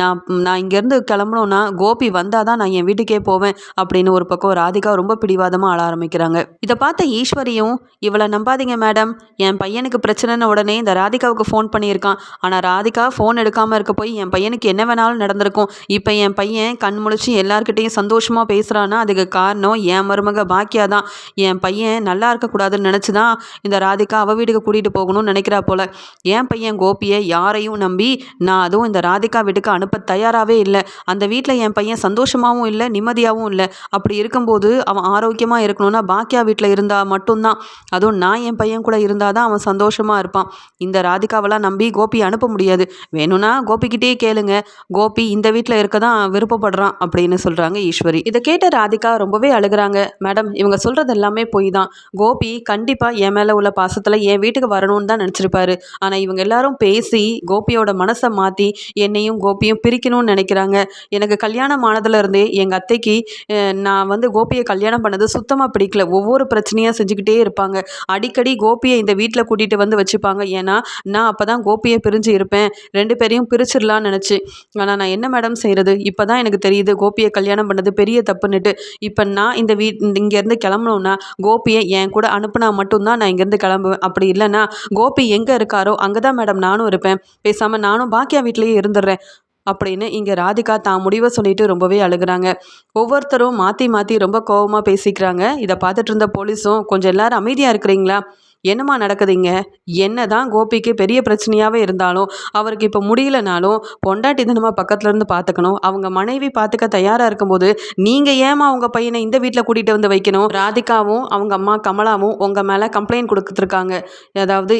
நான் நான் இங்கேருந்து கிளம்பணும்னா கோபி வந்தால் தான் நான் என் வீட்டுக்கே போவேன் அப்படின்னு ஒரு பக்கம் ராதிகா ரொம்ப பிடிவாதமாக ஆள ஆரம்பிக்கிறாங்க. இதை பார்த்த ஈஸ்வரியும் இவளை நம்பாதீங்க மேடம். என் பையனுக்கு பிரச்சனைன்னு உடனே இந்த ராதிகாவுக்கு ஃபோன் பண்ணியிருக்கான். ஆனால் ராதிகா ஃபோன் எடுக்காமல் இருக்க போய் என் பையனுக்கு என்ன வேணாலும் நடந்திருக்கும். இப்போ என் பையன் கண் முழிச்சு எல்லாருக்கிட்டையும் சந்தோஷமாக பேச பேசுகிறான்னா அதுக்கு காரணம் என் மருமக பாக்கியா தான். என் பையன் நல்லா இருக்கக்கூடாதுன்னு நினச்சி தான் இந்த ராதிகா அவள் வீட்டுக்கு கூட்டிகிட்டு போகணும்னு நினைக்கிறா போல். என் பையன் கோபியை யாரையும் நம்பி நான் அதுவும் இந்த ராதிகா வீட்டுக்கு அனுப்ப தயாராகவே இல்லை. அந்த வீட்டில் என் பையன் சந்தோஷமாகவும் இல்லை நிம்மதியாகவும் இல்லை. அப்படி இருக்கும்போது அவன் ஆரோக்கியமாக இருக்கணும்னா பாக்கியா வீட்டில் இருந்தால் மட்டும்தான். அதுவும் நான் என் பையன் கூட இருந்தால் தான் அவன் சந்தோஷமாக இருப்பான். இந்த ராதிகாவெல்லாம் நம்பி கோபி அனுப்ப முடியாது. வேணும்னா கோபிக்கிட்டே கேளுங்க. கோபி இந்த வீட்டில் இருக்க தான் விருப்பப்படுறான் அப்படின்னு சொல்கிறாங்க ஈஸ்வரி. இதை கேட்டு கேட்ட ராதிகா ரொம்பவே அழுகிறாங்க. மேடம் இவங்க சொல்கிறது எல்லாமே போய் தான் கோபி கண்டிப்பாக என் மேலே உள்ள பாசத்தில் என் வீட்டுக்கு வரணும்னு தான் நினச்சிருப்பாரு. ஆனால் இவங்க எல்லாரும் பேசி கோபியோட மனசை மாற்றி என்னையும் கோபியும் பிரிக்கணும்னு நினைக்கிறாங்க. எனக்கு கல்யாணம் ஆனதுலேருந்தே எங்கள் அத்தைக்கு நான் வந்து கோபியை கல்யாணம் பண்ணது சுத்தமாக பிடிக்கல. ஒவ்வொரு பிரச்சனையாக செஞ்சுக்கிட்டே இருப்பாங்க. அடிக்கடி கோபியை இந்த வீட்டில் கூட்டிகிட்டு வந்து வச்சுப்பாங்க. ஏன்னா நான் அப்போ தான் கோபியை பிரிஞ்சு இருப்பேன். ரெண்டு பேரையும் பிரிச்சிடலான்னு நினச்சி. ஆனால் நான் என்ன மேடம் செய்கிறது இப்போ தான் எனக்கு தெரியுது கோபியை கல்யாணம் பண்ணது பெரிய தப்பு பண்ணிட்டு இப்போ நான் இந்த வீ இங்கேருந்து கிளம்பணுன்னா கோபியை என் கூட அனுப்புனா மட்டும்தான் நான் இங்கேருந்து கிளம்புவேன். அப்படி இல்லைன்னா கோபி எங்கே இருக்காரோ அங்கே தான் மேடம் நானும் இருப்பேன். பேசாமல் நானும் பாக்கியா வீட்லேயே இருந்துடுறேன். அப்படின்னு இங்கே ராதிகா தான் முடிவை சொல்லிட்டு ரொம்பவே அழுகுறாங்க. ஒவ்வொருத்தரும் மாற்றி மாற்றி ரொம்ப கோபமாக பேசிக்கிறாங்க. இதை பார்த்துட்டு இருந்த போலீஸும் கொஞ்சம் எல்லாரும் அமைதியாக இருக்கிறீங்களா? என்னம்மா நடக்குதுங்க? என்னதான் கோபிக்கு பெரிய பிரச்சனையாகவே இருந்தாலும் அவருக்கு இப்போ முடியலனாலும் பொண்டாட்டி தினமாக பக்கத்துல இருந்து பார்த்துக்கணும் அவங்க மனைவி பார்த்துக்க தயாராக இருக்கும்போது நீங்கள் ஏமா அவங்க பையனை இந்த வீட்டில் கூட்டிகிட்டு வந்து வைக்கணும்? ராதிகாவும் அவங்க அம்மா கமலாவும் உங்கள் மேலே கம்ப்ளைண்ட் கொடுத்துருக்காங்க அதாவது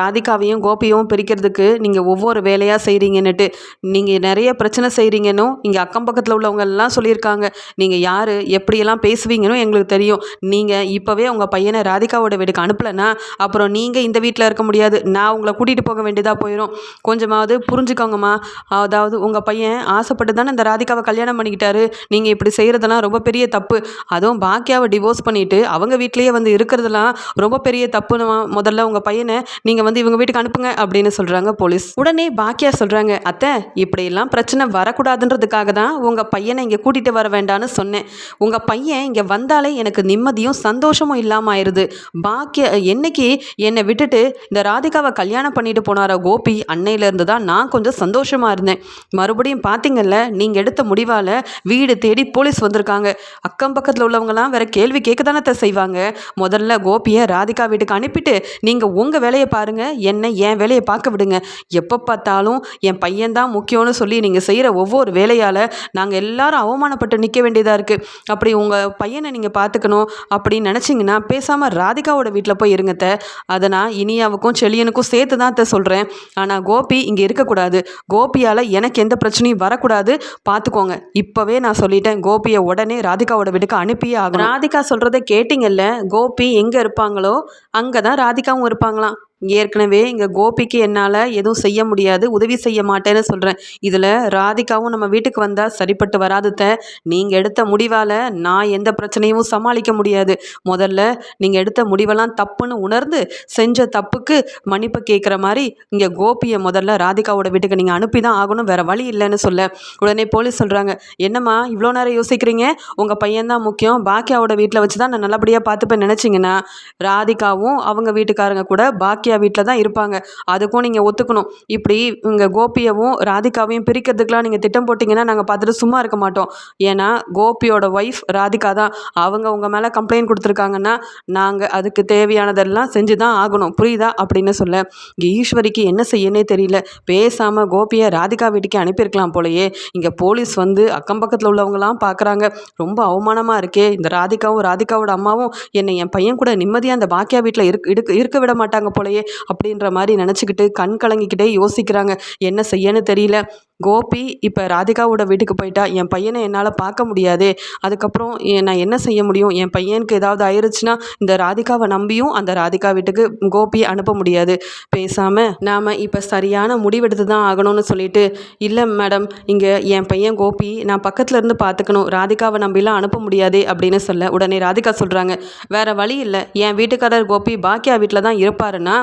ராதிகாவையும் கோபியும் பிரிக்கிறதுக்கு நீங்கள் ஒவ்வொரு வேலையாக செய்கிறீங்கன்னுட்டு நீங்கள் நிறைய பிரச்சனை செய்கிறீங்கன்னு இங்கே அக்கம் பக்கத்தில் உள்ளவங்க எல்லாம் சொல்லியிருக்காங்க. நீங்கள் யார்? எப்படியெல்லாம் பேசுவீங்கன்னு எங்களுக்கு தெரியும். நீங்கள் இப்போவே உங்கள் பையனை ராதிகாவோட வீட்டுக்கு அனுப்பலைன்னா அப்புறம் நீங்கள் இந்த வீட்டில் இருக்க முடியாது. நான் உங்களை கூட்டிகிட்டு போக வேண்டியதாக போயிடும் கொஞ்சமாவது புரிஞ்சுக்கோங்கம்மா. அதாவது உங்கள் பையன் ஆசைப்பட்டு தானே இந்த ராதிகாவை கல்யாணம் பண்ணிக்கிட்டாரு. நீங்கள் இப்படி செய்கிறதெல்லாம் ரொம்ப பெரிய தப்பு. அதுவும் பாக்கியாவை டிவோர்ஸ் பண்ணிவிட்டு அவங்க வீட்லேயே வந்து இருக்கிறதெல்லாம் ரொம்ப பெரிய தப்புன்னு முதல்ல உங்கள் பையனை நீங்கள் வந்து இவங்க வீட்டுக்கு அனுப்புங்க அப்படின்னு சொல்கிறாங்க போலீஸ். உடனே பாக்கியா சொல்கிறாங்க அத்தை இப்படியெல்லாம் பிரச்சனை வரக்கூடாதுன்றதுக்காக தான் உங்கள் பையனை இங்கே கூட்டிகிட்டு வர வேண்டாம்னு சொன்னேன். உங்கள் பையன் இங்கே வந்தாலே எனக்கு நிம்மதியும் சந்தோஷமும் இல்லாமல் ஆயிடுது பாக்கிய என்னைக்கு என்னை விட்டுட்டு இந்த ராதிகாவை கல்யாணம் பண்ணிட்டு போனாரா கோபி? அன்னையிலேருந்து தான் நான் கொஞ்சம் சந்தோஷமாக இருந்தேன். மறுபடியும் பார்த்தீங்கல்ல நீங்கள் எடுத்த முடிவால் வீடு தேடி போலீஸ் வந்திருக்காங்க. அக்கம் பக்கத்தில் உள்ளவங்கலாம் வேற கேள்வி கேட்க தானே செய்வாங்க. முதல்ல கோபியை ராதிகா வீட்டுக்கு அனுப்பிட்டு நீங்கள் உங்கள் வேலையை பாருங்கள் என்னை என் வேலையை பார்க்க விடுங்க. எப்போ பார்த்தாலும் என் பையன்தான் முக்கியம்னு சொல்லி நீங்கள் செய்கிற ஒவ்வொரு வேலையால் நாங்கள் எல்லாரும் அவமானப்பட்டு நிற்க வேண்டியதாக இருக்குது அப்படி உங்கள் பையனை நீங்கள் பார்த்துக்கணும் அப்படின்னு நினச்சிங்கன்னா பேசாமல் ராதிகாவோட வீட்டில் போய் இருங்க அத்தை. அதை நான் இனியாவுக்கும் செழியனுக்கும் சேர்த்து தான் அத்தை சொல்கிறேன் ஆனால் கோபி இங்கே இருக்கக்கூடாது. கோபியால் எனக்கு எந்த பிரச்சனையும் வரக்கூடாது. பார்த்துக்கோங்க இப்போவே நான் சொல்லிட்டேன் கோபியை உடனே ராதிகாவோட வீட்டுக்கு அனுப்பியே ஆகும் ராதிகா சொல்கிறத கேட்டிங்கல்ல கோபி எங்கே இருப்பாங்களோ அங்கே தான் ராதிகாவும் இருப்பாங்களாம். ஏற்கனவே இங்கே கோபிக்கு என்னால் எதுவும் செய்ய முடியாது உதவி செய்ய மாட்டேன்னு சொல்கிறேன் இதில் ராதிகாவும் நம்ம வீட்டுக்கு வந்தால் சரிப்பட்டு வராதுத்த. நீங்கள் எடுத்த முடிவால் நான் எந்த பிரச்சனையும் சமாளிக்க முடியாது. முதல்ல நீங்கள் எடுத்த முடிவெல்லாம் தப்புன்னு உணர்ந்து செஞ்ச தப்புக்கு மன்னிப்பு கேட்குற மாதிரி இங்கே கோபியை முதல்ல ராதிகாவோட வீட்டுக்கு நீங்கள் அனுப்பி தான் ஆகணும் வேறு வழி இல்லைன்னு சொல்ல. உடனே போலீஸ் சொல்கிறாங்க என்னம்மா இவ்வளோ நேரம் யோசிக்கிறீங்க? உங்கள் பையன்தான் முக்கியம். பாக்கியாவோட வீட்டில் வச்சு தான் நான் நல்லபடியாக பார்த்துப்பேன் நினச்சிங்கன்னா ராதிகாவும் அவங்க வீட்டுக்காரங்க கூட பாக்கியா வீட்டில் தான் இருப்பாங்க. அதுக்கும் நீங்கள் ஒத்துக்கணும். இப்படி இங்கே கோபியவும் ராதிகாவையும் பிரிக்கிறதுக்கெலாம் நீங்கள் திட்டம் போட்டிங்கன்னா நாங்கள் பார்த்துட்டு சும்மா இருக்க மாட்டோம். ஏன்னா கோபியோட ஒய்ஃப் ராதிகா தான். அவங்க உங்கள் மேலே கம்ப்ளைண்ட் கொடுத்துருக்காங்கன்னா நாங்கள் அதுக்கு தேவையானதெல்லாம் செஞ்சு தான் ஆகணும். புரியுதா? அப்படின்னு சொல்ல. இங்கே ஈஸ்வரிக்கு என்ன செய்யனே தெரியல. பேசாமல் கோபியை ராதிகா வீட்டுக்கு அனுப்பியிருக்கலாம் போலயே. இங்கே போலீஸ் வந்து அக்கம் பக்கத்தில் உள்ளவங்களாம் பார்க்குறாங்க ரொம்ப அவமானமாக இருக்கே. இந்த ராதிகாவும் ராதிகாவோட அம்மாவும் என்னை என் பையன் கூட நிம்மதியாக அந்த பாக்கியா வீட்டில் இருக்க இருக்க இருக்க விட மாட்டாங்க போலயே. அப்படின்ற மாதிரி நினச்சிக்கிட்டு கண் கலங்கிக்கிட்டே யோசிக்கிறாங்க. என்ன செய்யன்னு தெரியல. கோபி இப்போ ராதிகாவோட வீட்டுக்கு போயிட்டா என் பையனை என்னால் பார்க்க முடியாதே. அதுக்கப்புறம் நான் என்ன செய்ய முடியும்? என் பையனுக்கு ஏதாவது ஆயிருச்சுன்னா இந்த ராதிகாவை நம்பியும் அந்த ராதிகா வீட்டுக்கு கோபியை அனுப்ப முடியாது. பேசாமல் நாம் இப்போ சரியான முடிவெடுத்து தான் ஆகணும்னு சொல்லிட்டு இல்லை மேடம் இங்கே என் பையன் கோபி நான் பக்கத்தில் இருந்து பார்த்துக்கணும் ராதிகாவை நம்பிலாம் அனுப்ப முடியாது அப்படின்னு சொல்ல உடனே ராதிகா சொல்கிறாங்க வேற வழி இல்லை. என் வீட்டுக்காரர் கோபி பாக்கியா வீட்டில் தான் இருப்பாருன்னா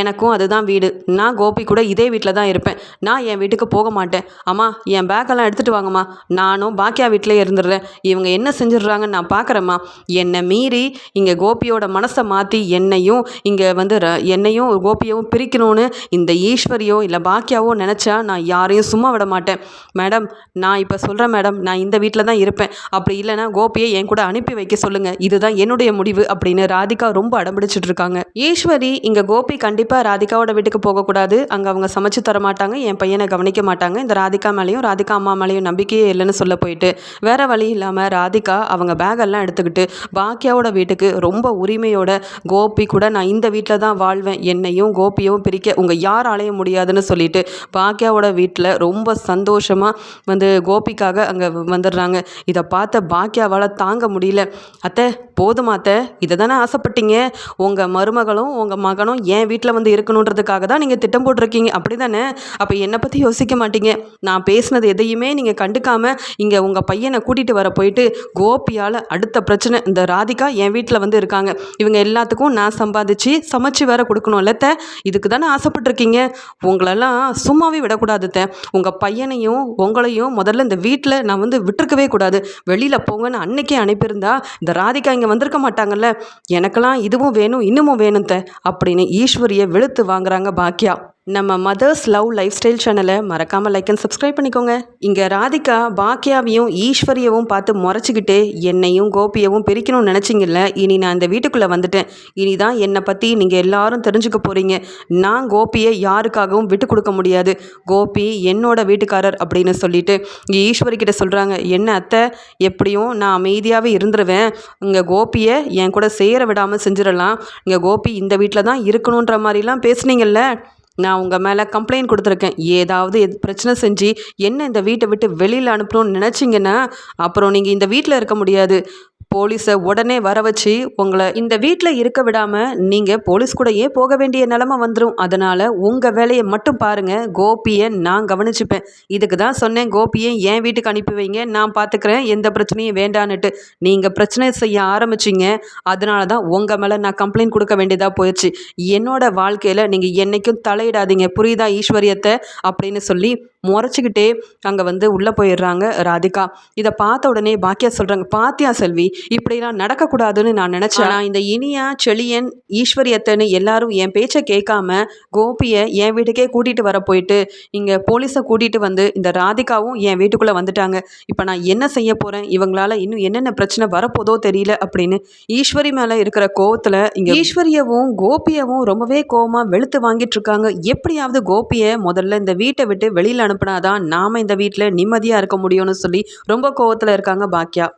எனக்கும் அதுதான் வீடு. நான் கோபி கூட இதே வீட்டில் தான் இருப்பேன். நான் என் வீட்டுக்கு போக மாட்டேன். அம்மா என் பேக்கெல்லாம் எடுத்துகிட்டு வாங்கம்மா. நானும் பாக்கியா வீட்டிலே இருந்துடுறேன். இவங்க என்ன செஞ்சிடுறாங்கன்னு நான் பார்க்குறேம்மா என்னை மீறி இங்கே கோபியோட மனசை மாற்றி என்னையும் இங்கே வந்து ர- என்னையும் கோபியவும் பிரிக்கணும்னு இந்த ஈஸ்வரியோ இல்லை பாக்கியாவோ நினச்சா நான் யாரையும் சும்மா விட மாட்டேன். மேடம் நான் இப்போ சொல்கிறேன் மேடம் நான் இந்த வீட்டில் தான் இருப்பேன். அப்படி இல்லைன்னா கோபியை என் கூட அனுப்பி வைக்க சொல்லுங்கள் இதுதான் என்னுடைய முடிவு அப்படின்னு ராதிகா ரொம்ப அடம்பிடிச்சிட்டு இருக்காங்க. ஈஸ்வரி இங்கே கோபி கண்டிப்பாக ராதிகாவோட வீட்டுக்கு போகக்கூடாது. அங்கே அவங்க சமைச்சு தர மாட்டாங்க என் பையனை கவனிக்க மாட்டாங்க. இந்த ராதிகா மேலேயும் ராதிகா அம்மா மேலேயும் நம்பிக்கையே இல்லைன்னு சொல்ல போயிட்டு வேற வழி இல்லாமல் ராதிகா அவங்க பேகெல்லாம் எடுத்துக்கிட்டு பாக்கியாவோட வீட்டுக்கு ரொம்ப உரிமையோட கோபி கூட நான் இந்த வீட்டில் தான் வாழ்வேன். என்னையும் கோபியவும் பிரிக்க உங்கள் யாராலையும் முடியாதுன்னு சொல்லிட்டு பாக்கியாவோட வீட்டில் ரொம்ப சந்தோஷமாக வந்து கோபிக்காக அங்கே வந்துடுறாங்க. இதை பார்த்த பாக்கியாவால் தாங்க முடியல. அத்தை போதுமா அத்தை? இதை தானே ஆசைப்பட்டீங்க? உங்கள் மருமகளும் உங்கள் மகனும் என் வீட்டில் வந்து இருக்கணுன்றதுக்காக தான் நீங்கள் திட்டம் போட்டிருக்கீங்க? அப்படி தானே அப்போ என்னை பற்றி யோசிக்க மாட்டீங்க. நான் பேசினது எதையுமே நீங்கள் கண்டுக்காமல் இங்கே உங்கள் பையனை கூட்டிகிட்டு வர போயிட்டு கோபியால் அடுத்த பிரச்சனை இந்த ராதிகா என் வீட்டில் வந்து இருக்காங்க. இவங்க எல்லாத்துக்கும் நான் சம்பாதிச்சு சமைச்சு வேற கொடுக்கணும் இல்லத்த இதுக்கு தானே ஆசைப்பட்டிருக்கீங்க. உங்களெல்லாம் சும்மாவே விடக்கூடாது உங்கள் பையனையும் உங்களையும் முதல்ல இந்த வீட்டில் நான் வந்து விட்டுருக்கவே கூடாது. வெளியில் போங்கன்னு அன்னைக்கே அனுப்பியிருந்தா இந்த ராதிகா இங்கே வந்திருக்க மாட்டாங்கல்ல. எனக்கெல்லாம் இதுவும் வேணும் இன்னமும் வேணும் த அப்படின்னு ஈஸ்வரியை வெளுத்து வாங்குறாங்க பாக்கியா. நம்ம மதர்ஸ் லவ் லைஃப் ஸ்டைல் சேனலை மறக்காமல் லைக் அண்ட் சப்ஸ்கிரைப் பண்ணிக்கோங்க. இங்கே ராதிகா பாக்கியாவையும் ஈஸ்வரியவும் பார்த்து முறைச்சிக்கிட்டு என்னையும் கோபியவும் பிரிக்கணும்னு நினச்சிங்கல்ல இனி நான் இந்த வீட்டுக்குள்ளே வந்துட்டேன். இனி தான் என்னை பற்றி நீங்கள் எல்லாரும் தெரிஞ்சுக்க போகிறீங்க நான் கோபியை யாருக்காகவும் விட்டு கொடுக்க முடியாது. கோபி என்னோட வீட்டுக்காரர் அப்படின்னு சொல்லிட்டு இங்கே ஈஸ்வரி கிட்ட சொல்கிறாங்க என்ன அத்தை? எப்படியும் நான் அமைதியாகவே இருந்துருவேன். இங்கே கோபியை என் கூட சேர விடாமல் செஞ்சிடலாம். இங்கே கோபி இந்த வீட்டில் தான் இருக்கணுன்ற மாதிரிலாம் பேசுனீங்கல்ல? நான் உங்கள் மேலே கம்ப்ளைண்ட் கொடுத்துருக்கேன். ஏதாவது எது பிரச்சனை செஞ்சு என்ன இந்த வீட்டை விட்டு வெளியில் அனுப்பணும்னு நினச்சிங்கன்னா அப்புறம் நீங்கள் இந்த வீட்டில் இருக்க முடியாது. போலீஸை உடனே வர வச்சு உங்களை இந்த வீட்டில் இருக்க விடாமல் நீங்கள் போலீஸ் கூடயே போக வேண்டிய நிலமை வந்துடும் அதனால் உங்கள் வேலையை மட்டும் பாருங்கள் கோபியை நான் கவனிச்சுப்பேன். இதுக்கு தான் சொன்னேன் கோபியை என் வீட்டுக்கு அனுப்பி வைங்க. நான் பார்த்துக்கிறேன் எந்த பிரச்சனையும் வேண்டான்னுட்டு. நீங்கள் பிரச்சனை செய்ய ஆரம்பிச்சிங்க. அதனால தான் உங்கள் மேலே நான் கம்ப்ளைண்ட் கொடுக்க வேண்டியதாக போயிடுச்சு என்னோட வாழ்க்கையில் நீங்கள் என்றைக்கும் தலையிடாதீங்க. புரியுதா ஈஸ்வரியத்தை? அப்படின்னு சொல்லி முறைச்சிக்கிட்டே அங்கே வந்து உள்ளே போயிடுறாங்க ராதிகா. இதை பார்த்த உடனே பாக்கியா சொல்கிறாங்க பாத்தியா செல்வி இப்படிலாம் நடக்கக்கூடாதுன்னு நான் நினச்சேன். நான் இந்த இனியா செழியன் ஈஸ்வரியத்தன்னு எல்லாரும் என் பேச்சை கேட்காம கோபியை என் வீட்டுக்கே கூட்டிகிட்டு வர போயிட்டு இங்கே போலீஸை கூட்டிகிட்டு வந்து இந்த ராதிகாவும் என் வீட்டுக்குள்ளே வந்துட்டாங்க. இப்போ நான் என்ன செய்ய போகிறேன் இவங்களால இன்னும் என்னென்ன பிரச்சனை வரப்போதோ தெரியல அப்படின்னு ஈஸ்வரி மேலே இருக்கிற கோவத்தில் இங்கே ஈஸ்வரியவும் கோபியவும் ரொம்பவே கோவமாக வெளுத்து வாங்கிட்டு இருக்காங்க. எப்படியாவது கோபியை முதல்ல இந்த வீட்டை விட்டு வெளியில் அனுப்புனாதான் நாம் இந்த வீட்டில் நிம்மதியாக இருக்க முடியும்னு சொல்லி ரொம்ப கோவத்தில் இருக்காங்க பாக்கியா